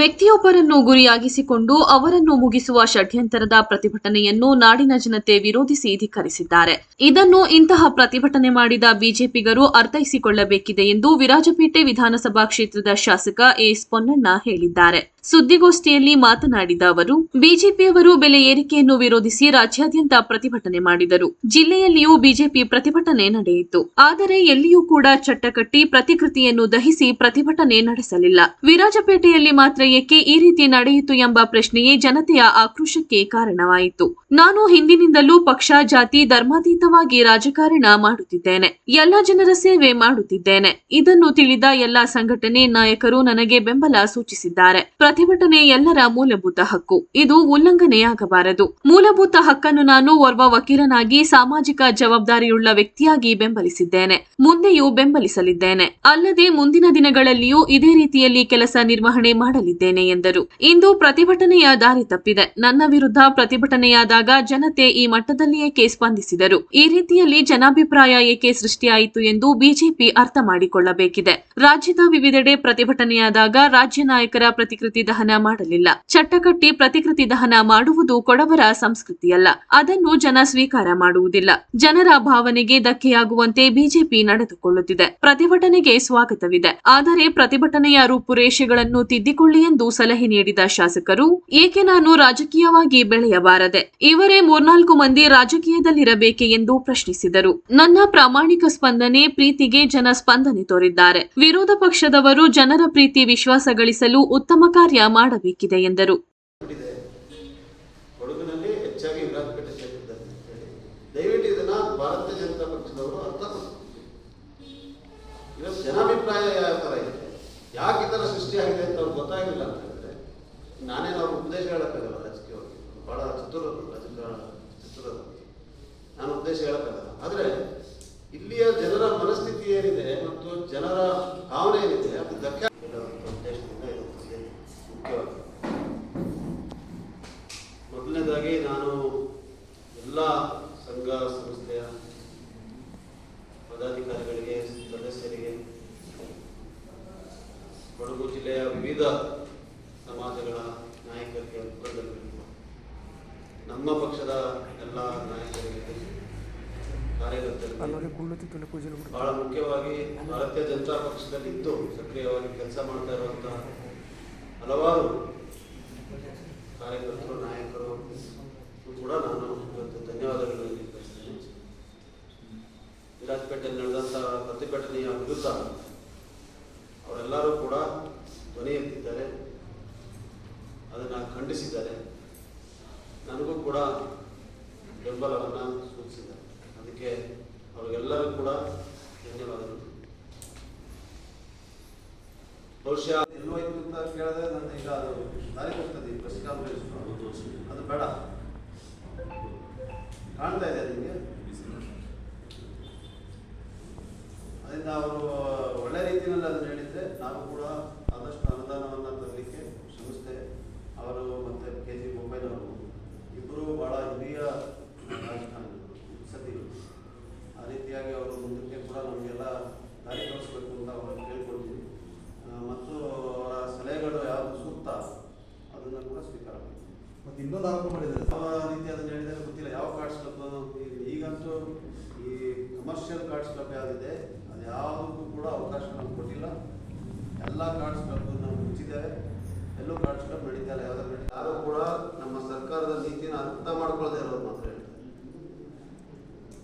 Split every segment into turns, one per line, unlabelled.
ವ್ಯಕ್ತಿಯೊಬ್ಬರನ್ನು ಗುರಿಯಾಗಿಸಿಕೊಂಡು ಅವರನ್ನು ಮುಗಿಸುವ ಷಡ್ಯಂತರದ ಪ್ರತಿಭಟನೆಯನ್ನು ನಾಡಿನ ಜನತೆ ವಿರೋಧಿಸಿ ಧಿಕ್ಕರಿಸಿದ್ದಾರೆ. ಇದನ್ನು ಇಂತಹ ಪ್ರತಿಭಟನೆ ಮಾಡಿದ ಬಿಜೆಪಿಗರು ಅರ್ಥೈಸಿಕೊಳ್ಳಬೇಕಿದೆ ಎಂದು ವಿರಾಜಪೇಟೆ ವಿಧಾನಸಭಾ ಕ್ಷೇತ್ರದ ಶಾಸಕ ಎಸ್ ಪೊನ್ನಣ್ಣ ಹೇಳಿದ್ದಾರೆ. ಸುದ್ದಿಗೋಷ್ಠಿಯಲ್ಲಿ ಮಾತನಾಡಿದ ಅವರು, ಬಿಜೆಪಿಯವರು ಬೆಲೆ ಏರಿಕೆಯನ್ನು ವಿರೋಧಿಸಿ ರಾಜ್ಯಾದ್ಯಂತ ಪ್ರತಿಭಟನೆ ಮಾಡಿದರು. ಜಿಲ್ಲೆಯಲ್ಲಿಯೂ ಬಿಜೆಪಿ ಪ್ರತಿಭಟನೆ ನಡೆಯಿತು. ಆದರೆ ಎಲ್ಲಿಯೂ ಕೂಡ ಚಟ್ಟಕಟ್ಟಿ ಪ್ರತಿಕೃತಿಯನ್ನು ದಹಿಸಿ ಪ್ರತಿಭಟನೆ ನಡೆಸಲಿಲ್ಲ. ವಿರಾಜಪೇಟೆಯಲ್ಲಿ ಮಾತ್ರ ಏಕೆ ಈ ರೀತಿ ನಡೆಯಿತು ಎಂಬ ಪ್ರಶ್ನೆಯೇ ಜನತೆಯ ಆಕ್ರೋಶಕ್ಕೆ ಕಾರಣವಾಯಿತು. ನಾನು ಹಿಂದಿನಿಂದಲೂ ಪಕ್ಷ, ಜಾತಿ, ಧರ್ಮಾತೀತವಾಗಿ ರಾಜಕಾರಣ ಮಾಡುತ್ತಿದ್ದೇನೆ. ಎಲ್ಲ ಜನರ ಸೇವೆ ಮಾಡುತ್ತಿದ್ದೇನೆ. ಇದನ್ನು ತಿಳಿದ ಎಲ್ಲ ಸಂಘಟನೆ ನಾಯಕರು ನನಗೆ ಬೆಂಬಲ ಸೂಚಿಸಿದ್ದಾರೆ. ಪ್ರತಿಭಟನೆ ಎಲ್ಲರ ಮೂಲಭೂತ ಹಕ್ಕು. ಇದು ಉಲ್ಲಂಘನೆಯಾಗಬಾರದು. ಮೂಲಭೂತ ಹಕ್ಕನ್ನು ನಾನು ಓರ್ವ ವಕೀಲನಾಗಿ, ಸಾಮಾಜಿಕ ಜವಾಬ್ದಾರಿಯುಳ್ಳ ವ್ಯಕ್ತಿಯಾಗಿ ಬೆಂಬಲಿಸಿದ್ದೇನೆ. ಮುಂದೆಯೂ ಬೆಂಬಲಿಸಲಿದ್ದೇನೆ. ಅಲ್ಲದೆ ಮುಂದಿನ ದಿನಗಳಲ್ಲಿಯೂ ಇದೇ ರೀತಿಯಲ್ಲಿ ಕೆಲಸ ನಿರ್ವಹಣೆ ಮಾಡಲಿದ್ದೇನೆ. ಎಂದರು. ಇಂದು ಪ್ರತಿಭಟನೆಯ ದಾರಿ ತಪ್ಪಿದೆ. ನನ್ನ ವಿರುದ್ಧ ಪ್ರತಿಭಟನೆಯಾದಾಗ ಜನತೆ ಈ ಮಟ್ಟದಲ್ಲಿಯೇ ಕೇಸ್ ಸ್ಪಂದಿಸಿದರು ಈ ರೀತಿಯಲ್ಲಿ ಜನಾಭಿಪ್ರಾಯ ಏಕೆ ಸೃಷ್ಟಿಯಾಯಿತು ಎಂದು ಬಿಜೆಪಿ ಅರ್ಥ ಮಾಡಿಕೊಳ್ಳಬೇಕಿದೆ. ರಾಜ್ಯದ ವಿವಿಧೆಡೆ ಪ್ರತಿಭಟನೆಯಾದಾಗ ರಾಜ್ಯ ನಾಯಕರ ಪ್ರತಿಕೃತಿ ದಹನ ಮಾಡಲಿಲ್ಲ. ಚಟ್ಟಕಟ್ಟಿ ಪ್ರತಿಕೃತಿ ದಹನ ಮಾಡುವುದು ಕೊಡವರ ಸಂಸ್ಕೃತಿಯಲ್ಲ. ಅದನ್ನು ಜನ ಸ್ವೀಕಾರ ಮಾಡುವುದಿಲ್ಲ. ಜನರ ಭಾವನೆಗೆ ಧಕ್ಕೆಯಾಗುವಂತೆ ಬಿಜೆಪಿ ನಡೆದುಕೊಳ್ಳುತ್ತಿದೆ. ಪ್ರತಿಭಟನೆಗೆ ಸ್ವಾಗತವಿದೆ. ಆದರೆ ಪ್ರತಿಭಟನೆಯ ರೂಪುರೇಷೆಗಳನ್ನು ತಿದ್ದಿಕೊಳ್ಳಿ ಎಂದು ಸಲಹೆ ನೀಡಿದ ಶಾಸಕರು, ಏಕೆ ನಾನು ರಾಜಕೀಯವಾಗಿ ಬೆಳೆಯಬಾರದೆ? ಇವರೇ ಮೂರ್ನಾಲ್ಕು ಮಂದಿ ರಾಜಕೀಯದಲ್ಲಿರಬೇಕೆ ಎಂದು ಪ್ರಶ್ನಿಸಿದರು. ನನ್ನ ಪ್ರಾಮಾಣಿಕ ಸ್ಪಂದನೆ ಪ್ರೀತಿಗೆ ಜನ ಸ್ಪಂದನೆ ತೋರಿದ್ದಾರೆ. ವಿರೋಧ ಪಕ್ಷದವರು ಜನರ ಪ್ರೀತಿ ವಿಶ್ವಾಸ ಗಳಿಸಲು ಉತ್ತಮ ಕಾರ್ಯ ಮಾಡಬೇಕಿದೆ ಎಂದರು.
ಜನಾಭಿಪ್ರಾಯ ಯಾವ ಥರ ಥರ ಸೃಷ್ಟಿಯಾಗಿದೆ ಅಂತ ಅವ್ರಿಗೆ ಗೊತ್ತಾಗಿಲ್ಲ ಅಂತ ಹೇಳಿದ್ರೆ, ನಾನೇನು ಅವ್ರಿಗೆ ಉಪದೇಶ ಹೇಳೋಕ್ಕಾಗಲ್ಲ ರಾಜಕೀಯವಾಗಿ? ಭಾಳ ಚತುರರು ರಾಜಕೀಯ ಚತುರರು ನಾನು ಉಪದೇಶ ಹೇಳಕ್ಕಾಗಲ್ಲ ಆದರೆ, ಇಲ್ಲಿಯ ಜನರ ಮನಸ್ಥಿತಿ ಏನಿದೆ ಮತ್ತು ಜನರ ಭಾವನೆ ಏನಿದೆ, ಅದು ದಕ್ಕ ಮುಖ್ಯವಾಗಿ ಮೊದಲನೇದಾಗಿ ನಾನು ನಮ್ಮ ಪಕ್ಷದ ಎಲ್ಲ ನಾಯಕರಿಗೆ ಕಾರ್ಯಕರ್ತರಿಗೆ ಬಹಳ ಮುಖ್ಯವಾಗಿ ಭಾರತೀಯ ಜನತಾ ಪಕ್ಷದಲ್ಲಿ ಇದ್ದು ಸಕ್ರಿಯವಾಗಿ ಕೆಲಸ ಮಾಡ್ತಾ ಇರುವಂತಹ ಹಲವಾರು ಕಾರ್ಯಕರ್ತರು ನಾಯಕರು ಕೂಡ ನಾನು ಇವತ್ತು ಧನ್ಯವಾದಗಳನ್ನು ಬಯಸ್ತೇನೆ ವಿರಾಜಪೇಟೆಯಲ್ಲಿ ನಡೆದಂತಹ ಪ್ರತಿಭಟನೆಯ ವಿರುದ್ಧ ಅವರೆಲ್ಲರೂ ಕೂಡ ಧ್ವನಿ ಎತ್ತಿದ್ದಾರೆ ಅದನ್ನು ಖಂಡಿಸಿದ್ದಾರೆ. ನನಗೂ ಕೂಡ ಬೆಂಬಲವನ್ನು ಸೂಚಿಸಿದ್ದಾರೆ. ಅದಕ್ಕೆ ಅವರಿಗೆಲ್ಲರೂ ಕೂಡ ಧನ್ಯವಾದಗಳು. ಬಹುಶಃ ಎಲ್ಲೋಯ್ತು ಅಂತ ಕೇಳಿದ್ರೆ ನನ್ನ ಈಗ ಅದು ದಾರಿ ಹೋಗ್ತದೆ ಪ್ರೆಸ್ ಕಾನ್ಫರೆನ್ಸ್ ಅದು ಬೇಡ. ಕಾಣ್ತಾ ಇದೆ ನಿಮಗೆ? ಅದರಿಂದ ಅವರು ಒಳ್ಳೆ ರೀತಿಯಲ್ಲಿ ಅದನ್ನು ಹೇಳಿದ್ರೆ ನಾವು ಕೂಡ ಆದಷ್ಟು ಅನುದಾನವನ್ನು ತರಲಿಕ್ಕೆ ಶ್ರಮಿಸ್ತೆ ಅವರು ಮತ್ತು ಕೆ ಜಿ ಬೊಮ್ಮೆನವರು ಇಬ್ಬರು ಭಾಳ ಹಿರಿಯ ರಾಜಕಾರಣಿಗಳು ಸತಿಗಳು ಆ ರೀತಿಯಾಗಿ ಅವರು ಮುಂದಕ್ಕೆ ಕೂಡ ನಮಗೆಲ್ಲ ದಾರಿ ತೋರಿಸ್ಬೇಕು ಅಂತ ಅವ್ರನ್ನ ಕೇಳ್ಕೊಳ್ತೀವಿ ಆ, ಮತ್ತು ಅವರ ಸಲಹೆಗಳು ಯಾವುದು ಸೂಕ್ತ ಅದನ್ನು ಕೂಡ ಸ್ವೀಕಾರ ಮಾಡ್ತೀವಿ.
ಮತ್ತೆ ಇನ್ನೊಂದು ಆರೋಪ ಮಾಡಿದ್ದಾರೆ.
ಯಾವ ರೀತಿ ಅದನ್ನು ಹೇಳಿದರೆ ಗೊತ್ತಿಲ್ಲ. ಯಾವ ಕಾರ್ಡ್ಸ್ ಕ್ಲಬ್ ಈಗಂತೂ ಈ ಕಮರ್ಷಿಯಲ್ ಕಾರ್ಡ್ಸ್ ಕ್ಲಬ್ ಯಾವುದಿದೆ, ಅದು ಯಾವುದಕ್ಕೂ ಕೂಡ ಅವಕಾಶ ನಮ್ಗೆ ಕೊಟ್ಟಿಲ್ಲ. ಎಲ್ಲ ಕಾರ್ಡ್ಸ್ ಕ್ಲಬ್ ನಾವು ಮುಚ್ಚಿದ್ದೇವೆ. ಎಲ್ಲೂ ಕಾರ್ಡ್ಸ್ ಕ್ಲಬ್ ನಡೀತಾ ಇಲ್ಲ. ಯಾರು ಕೂಡ ನಮ್ಮ ಸರ್ಕಾರದ ನೀತಿನ ಅರ್ಥ ಮಾಡ್ಕೊಳ್ಳದೆ ಇರೋದು ಮಾತ್ರ ಹೇಳ್ತಾರೆ.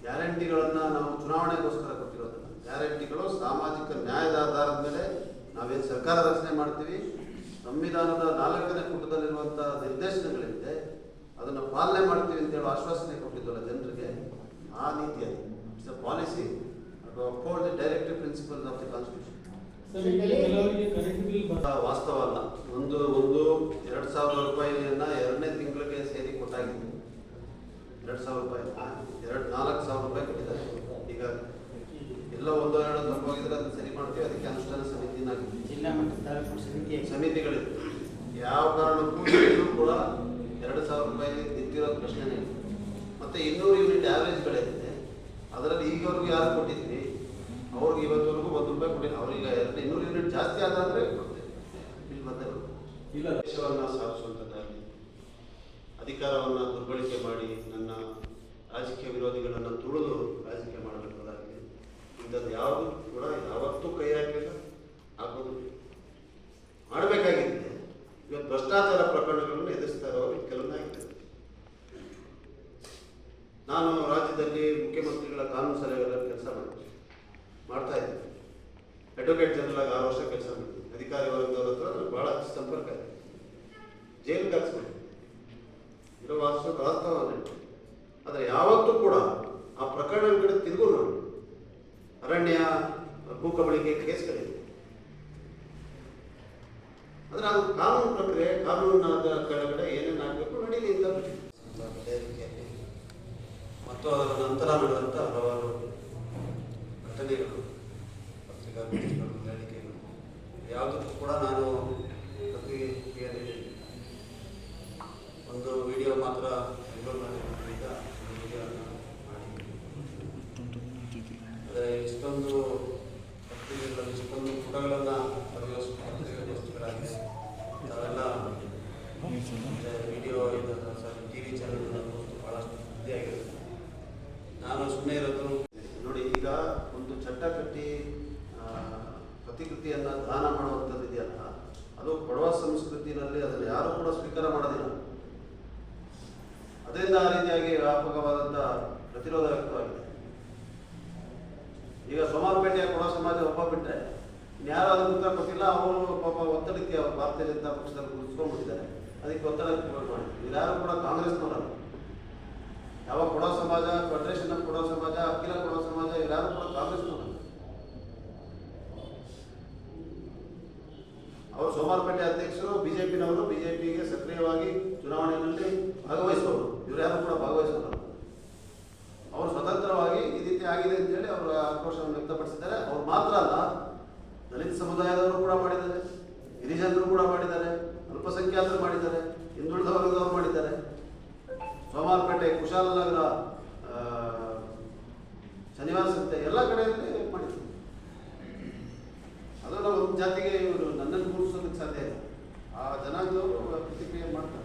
ಗ್ಯಾರಂಟಿಗಳನ್ನ ನಾವು ಚುನಾವಣೆಗೋಸ್ಕರ ಕೊಟ್ಟಿರೋದಲ್ಲ. ಗ್ಯಾರಂಟಿಗಳು ಸಾಮಾಜಿಕ ನ್ಯಾಯದ ಆಧಾರದ ಮೇಲೆ ನಾವೇನು ಸರ್ಕಾರ ರಚನೆ ಮಾಡ್ತೀವಿ ಸಂವಿಧಾನದ ನಾಲ್ಕನೇ ಪುಟದಲ್ಲಿರುವಂತಹ ನಿರ್ದೇಶನಗಳಿದೆ. ಅದನ್ನು ಪಾಲನೆ ಮಾಡ್ತೀವಿ ಅಂತ ಹೇಳುವ ಆಶ್ವಾಸನೆ ಕೊಟ್ಟಿದ್ದಲ್ಲ ಜನರಿಗೆ ಆ ನೀತಿ ಅದು. It's a policy to uphold the directive principles of the constitution ವಾಸ್ತವ ಅಲ್ಲ. ಒಂದು ಒಂದು ಎರಡು ಸಾವಿರ ರೂಪಾಯಿಯನ್ನ ಎರಡನೇ ತಿಂಗಳಿಗೆ ಸೇರಿ ಕೊಟ್ಟಾಗಿದೆ. ಎರಡು ಸಾವಿರ ರೂಪಾಯಿ ಎರಡು ನಾಲ್ಕು ಸಾವಿರ ರೂಪಾಯಿ ಕೊಟ್ಟಿದ್ದಾರೆ. ಈಗ ಎಲ್ಲ ಒಂದು ಎರಡು ತಪ್ಪಾಗಿದ್ರೆ ಅದನ್ನ ಸರಿ ಮಾಡ್ತೀವಿ. ಅದಕ್ಕೆ
ಜಿಲ್ಲಾ ಮಟ್ಟದ ಸಮಿತಿ
ಸಮಿತಿಗಳಿವೆ ಯಾವ ಕಾರಣಕ್ಕೂ ಇನ್ನೂ ಕೂಡ ಎರಡು ಸಾವಿರ ರೂಪಾಯಿ ನಿಂತಿರೋ ಪ್ರಶ್ನೆನೇ ಇಲ್ಲ. ಮತ್ತೆ ಇನ್ನೂರು ಯೂನಿಟ್ ಆವ್ರೇಜ್ಗಳಿದೆ ಅದರಲ್ಲಿ ಈಗವರೆಗೂ ಯಾರು ಕೊಟ್ಟಿದ್ವಿ ಅವ್ರಿಗೆ ಇವತ್ತವರೆಗೂ ಒಂದು ರೂಪಾಯಿ ಕೊಟ್ಟಿಲ್ಲ. ಅವ್ರಿಗೆ ಎರಡು ಇನ್ನೂರು ಯೂನಿಟ್ ಜಾಸ್ತಿ ಆದಾದ್ರೆ ಕೊಡ್ತೇವೆ. ಇಲ್ಲಿ ಬಂದೇ ಬರುತ್ತೆ ಇಲ್ಲ ದೇಶವನ್ನು ಸಾಧಿಸುವಂಥದ್ದಾಗಲಿ ಅಧಿಕಾರವನ್ನು ದುರ್ಬಳಕೆ ಮಾಡಿ ನನ್ನ ರಾಜಕೀಯ ವಿರೋಧಿಗಳನ್ನು ತುಳಿದು ರಾಜಕೀಯ ಮಾಡಬೇಕಾದಾಗಲಿ ಇಂಥದ್ದು ಯಾವುದು ಕೂಡ ಯಾವತ್ತೂ ಕೈ ಹಾಕಲಿಲ್ಲ ಹಾಕೋದು ಮಾಡಬೇಕಾಗಿದೆ ಇವತ್ತು ಭ್ರಷ್ಟಾಚಾರ ಪ್ರಕರಣಗಳನ್ನು ಎದುರಿಸ್ತಾ ಇರೋರು ಕೆಲವೊಂದಾಗಿದೆ ನಾನು ರಾಜ್ಯದಲ್ಲಿ ಮುಖ್ಯಮಂತ್ರಿಗಳ ಕಾನೂನು ಸಲಹೆಗಾರ ಕೆಲಸ ಮಾಡಿದ್ದೆ ಮಾಡ್ತಾ ಇದ್ದೆ ಅಡ್ವೊಕೇಟ್ ಜನರಲ್ ಆಗಿ ಆರು ವರ್ಷ ಕೆಲಸ ಮಾಡಿದ್ದೆ ಅಧಿಕಾರಿ ವರ್ಗದವ್ರ ಹತ್ರ ನನಗೆ ಭಾಳ ಸಂಪರ್ಕ ಇದೆ. ಜೈಲಿಗೆ ಹಾಕ್ಸ್ಬಿಡಿ ಇರೋ ವಾಸ ಆದರೆ ಯಾವತ್ತೂ ಕೂಡ ಆ ಪ್ರಕರಣಗಳ ಕಡೆ ತಿರುಗು ನೋಡಿ ಅರಣ್ಯ ಭೂ ಕಬಳಿಕೆ ಆದರೆ ಅದು ಕಾನೂನು ಪ್ರಕ್ರಿಯೆ ಕಾನೂನಾದ ಕೆಳಗಡೆ ಏನೇನು ಆಗಬೇಕು ನಡೀಲಿ ಅಂತ ವೇದಿಕೆಯಲ್ಲಿ ಮತ್ತು ಅದರ ನಂತರ ನಡೆದಂಥ ಹಲವಾರು ಘಟನೆಗಳು ಪತ್ರಿಕಾಗೋಷ್ಠಿಗಳು ಹೇಳಿಕೆಗಳು. ಯಾವುದಕ್ಕೂ ಕೂಡ ನಾನು ಪ್ರತಿಕ್ರಿಯೆ ಒಂದು ವಿಡಿಯೋ ಮಾತ್ರ ಬೆಂಗಳೂರಿನಲ್ಲಿ ಮಾಡಿದ್ದ ಒಂದು ವಿಡಿಯೋನ ಮಾಡಿ ಆದರೆ ಇಷ್ಟೊಂದು ಪತ್ರಿಕೆಗಳಲ್ಲಿ ಇಷ್ಟೊಂದು ಪುಟಗಳನ್ನು ವಿಡಿಯೋ ಇದು ಟಿ ವಿ ಚಾನಲ್ ಭಾಳಷ್ಟು ಆಗಿರುತ್ತೆ ನಾನು ಸುಮ್ಮನೆ ಇರೋದು ನೋಡಿ, ಈಗ ಒಂದು ಚಟ್ಟ ಕಟ್ಟಿ ಪ್ರತಿಕೃತಿಯನ್ನು ದಾನ ಮಾಡುವಂಥದ್ದು ಇದೆಯಲ್ಲ, ಅದು ಕೊಡವ ಸಂಸ್ಕೃತಿನಲ್ಲಿ ಅದನ್ನು ಯಾರು ಕೂಡ ಸ್ವೀಕಾರ ಮಾಡೋದಿಲ್ಲ. ಅದರಿಂದ ಆ ರೀತಿಯಾಗಿ ವ್ಯಾಪಕವಾದಂಥ ಪ್ರತಿರೋಧ ವ್ಯಕ್ತವಾಗಿದೆ. ಈಗ ಸೋಮಾರಪೇಟೆಯ ಕೊಡವ ಸಮಾಜ ಒಬ್ಬ ಬಿಟ್ಟರೆ ಇನ್ಯಾರು ಅದನ್ನು ಉತ್ತರ ಕೊಟ್ಟಿಲ್ಲ ಅವರು ಪಾಪ ಒತ್ತಡಕ್ಕೆ ಭಾರತೀಯ ಜನತಾ ಪಕ್ಷದಲ್ಲಿ ಕುಳಿಸ್ಕೊಂಡ್ಬಿಟ್ಟಿದ್ದಾರೆ ಅದಕ್ಕೆ ಒತ್ತಡ ಮಾಡಿ ಇವ್ರ್ಯಾರು ಕೂಡ ಕಾಂಗ್ರೆಸ್ನವರಲ್ಲ ಯಾವ ಕೊಡೋ ಸಮಾಜ ಫೆಡರೇಷನ್ ಕೊಡೋ ಸಮಾಜ, ಅಖಿಲ ಕೊಡೋ ಸಮಾಜ ಇವ್ರ್ಯಾರು ಕೂಡ ಕಾಂಗ್ರೆಸ್ನವರು ಅವರು ಸೋಮಾರಪೇಟೆ ಅಧ್ಯಕ್ಷರು, ಬಿಜೆಪಿನವರು, ಬಿಜೆಪಿಗೆ ಸಕ್ರಿಯವಾಗಿ ಚುನಾವಣೆಯಲ್ಲಿ ಭಾಗವಹಿಸುವವರು. ಇವ್ರ್ಯಾರು ಕೂಡ ಭಾಗವಹಿಸುವವರು ಅವರು ಸ್ವತಂತ್ರವಾಗಿ ಈ ರೀತಿ ಆಗಿದೆ ಅಂತೇಳಿ ಅವರು ಆಕ್ರೋಶವನ್ನು ವ್ಯಕ್ತಪಡಿಸಿದ್ದಾರೆ ಅವ್ರು ಮಾತ್ರ ಅಲ್ಲ ದಲಿತ ಸಮುದಾಯದವರು ಕೂಡ ಮಾಡಿದ್ದಾರೆ ಗಿರಿಜನರು ಕೂಡ ಮಾಡಿದ್ದಾರೆ ಅಲ್ಪಸಂಖ್ಯಾತರು ಮಾಡಿದ್ದಾರೆ ಹಿಂದುಳಿದ ವರ್ಗದವರು ಮಾಡಿದ್ದಾರೆ ಸೋಮವಾರಪೇಟೆ ಕುಶಾಲನಗರ ಶನಿವಾರ ಸಂತೆ ಎಲ್ಲ ಕಡೆಯಲ್ಲಿ ಮಾಡಿದ್ರು ಅದು ಒಂದು ಜಾತಿಗೆ ಇವರು ನನ್ನನ್ನು ಕೂರಿಸೋದಕ್ಕೆ ಸಾಧ್ಯ ಇಲ್ಲ. ಆ ಜನಾಂಗದವರು ಪ್ರತಿಕ್ರಿಯೆ ಮಾಡ್ತಾರೆ.